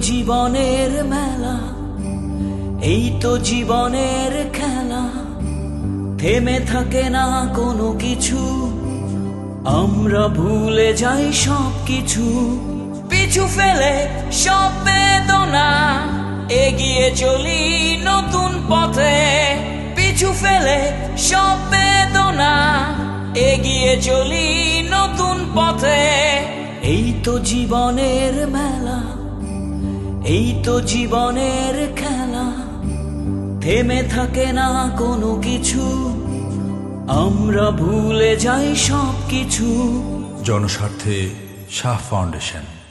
জীবনের মেলা, এই তো জীবনের খেলা। থেমে থাকে না কোনো কিছু, আমরা ভুলে যাই সব কিছু। পিছু ফেলে সব বেদনা, এগিয়ে চলি নতুন পথে। পিছু ফেলে সব বেদনা, এগিয়ে চলি নতুন পথে। এই তো জীবনের মেলা এই তো জীবনের খেলা। থেমে থাকে না কোনো কিছু। আমরা ভুলে যাই সব কিছু জনস্বার্থে শাহ ফাউন্ডেশন।